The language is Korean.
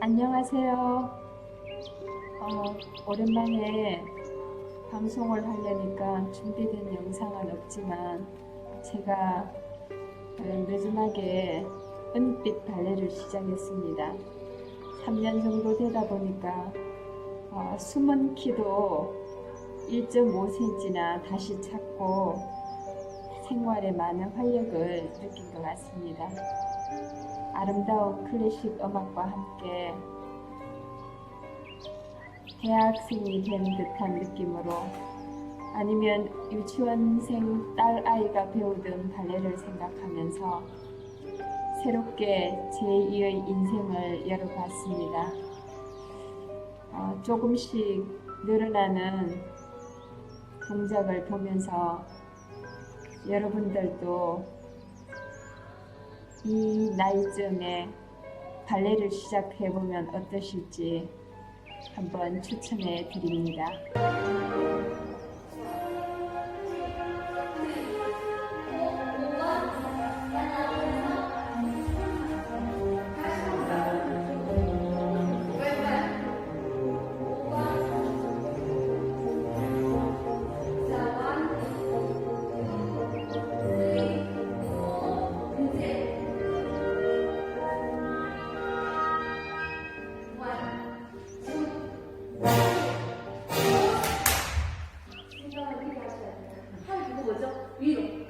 안녕하세요. 어, 오랜만에 방송을 하려니까 준비된 영상은 없지만 제가 어, 늦은하게 은빛 발레를 시작했습니다. 3년 정도 되다 보니까 어, 숨은 키도 1.5cm나 다시 찾고 생활에 많은 활력을 느낀 것 같습니다. 아름다운 클래식 음악과 함께 대학생이 된 듯한 느낌으로 아니면 유치원생 딸 아이가 배우던 발레를 생각하면서 새롭게 제2의 인생을 열어봤습니다. 어, 조금씩 늘어나는 동작을 보면서 여러분들도 이 나이쯤에 발레를 시작해보면 어떠실지 한번 추천해 드립니다. vivo.